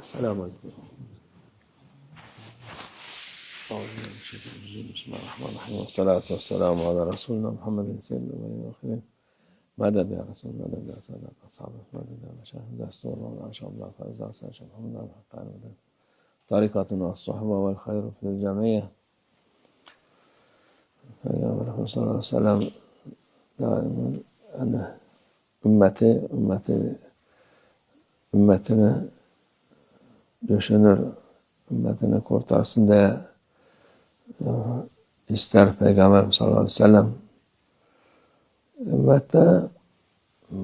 السلام عليكم بسم الله الرحمن الرحيم والصلاة والسلام على رسولنا محمد سيد الأولين والآخرين مدد يا رسول مدد يا سادة أصحابك مدد يا مشاهد دستور ولا شعب لا فأزع سأشهد حمد الحق المدد طريقة الصحبة والخير في الجميع فالنبي صلى الله عليه وسلم دائما أنا أمتي أمتي أمتنا düşünür, ümmetini kurtarsın diye e, ister Peygamber sallallahu aleyhi ve sellem. Ümmette e,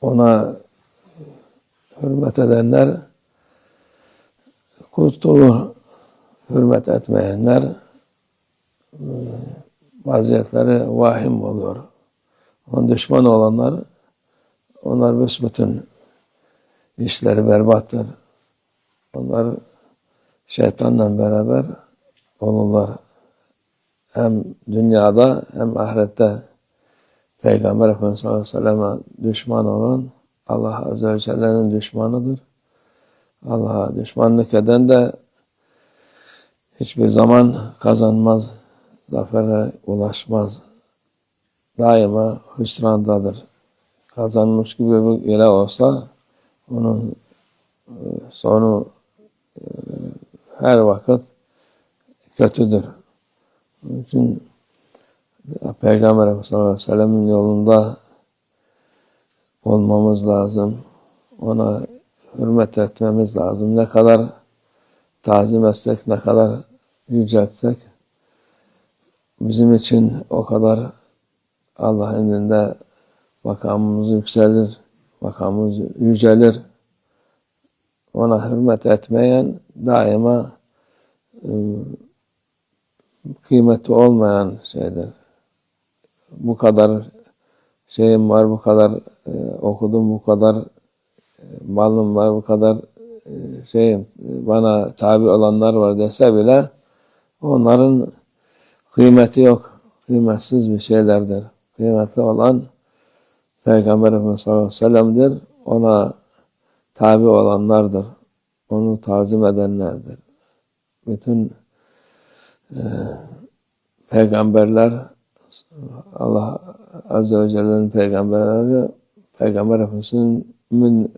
ona hürmet edenler kurtulur, hürmet etmeyenler e, vaziyetleri vahim oluyor. Onun düşman olanlar onlar büsbütün işleri berbattır. Onlar şeytanla beraber olurlar. Hem dünyada hem ahirette Peygamber Efendimiz sallallahu aleyhi ve sellem'e düşman olan Allah Azze ve Celle'nin düşmanıdır. Allah'a düşmanlık eden de hiçbir zaman kazanmaz, zafere ulaşmaz. Daima hüsrandadır. Kazanmış gibi bir yere olsa onun e, sonu her vakit kötüdür. Onun için Peygamber sallallahu aleyhi ve sellem'in yolunda olmamız lazım. Ona hürmet etmemiz lazım. Ne kadar tazim etsek, ne kadar yüceltsek bizim için o kadar Allah emrinde makamımız yükselir, makamımız yücelir. Ona hürmet etmeyen daima e, kıymeti olmayan şeydir. Bu kadar şeyim var, bu kadar e, okudum, bu kadar e, malım var, bu kadar şeyim bana tabi olanlar var dese bile onların kıymeti yok. Kıymetsiz bir şeylerdir. Kıymetli olan Peygamber Efendimiz sallallahu aleyhi ve sellem'dir. Ona tabi olanlardır. Onu tazim edenlerdir. Bütün e, peygamberler Allah Azze ve Celle'nin peygamberleri Peygamber Efendimiz'in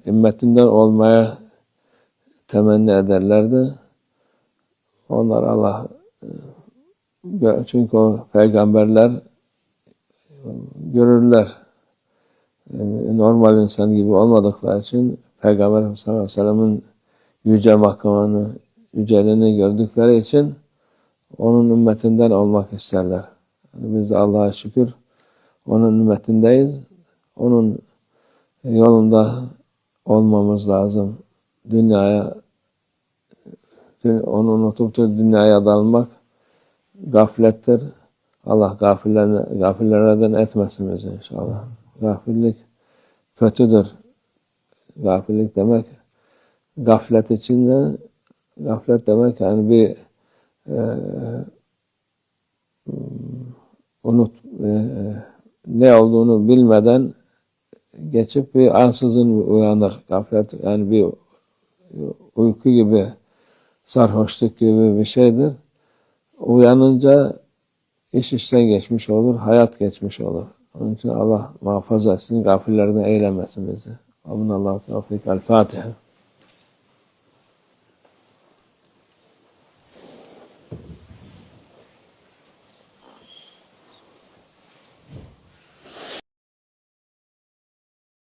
ümmetinden olmaya temenni ederlerdi. Onlar Allah çünkü o peygamberler görürler. Yani normal insan gibi olmadıkları için Peygamber sallallahu aleyhi ve sellem'in yüce makamını, yüceliğini gördükleri için onun ümmetinden olmak isterler. Yani biz de Allah'a şükür onun ümmetindeyiz. Onun yolunda olmamız lazım. Dünyaya onu unutup da dünyaya dalmak gaflettir. Allah gafillerden etmesin bizi inşallah. Gafillik kötüdür. Gafillik demek gaflet içinde gaflet demek yani bir e, unut e, ne olduğunu bilmeden geçip bir ansızın uyanır. Gaflet yani bir uyku gibi sarhoşluk gibi bir şeydir. Uyanınca iş işten geçmiş olur, hayat geçmiş olur. Onun için Allah muhafaza etsin, gafillerden eylemesin bizi. أبن الله توفيق. الفاتحة.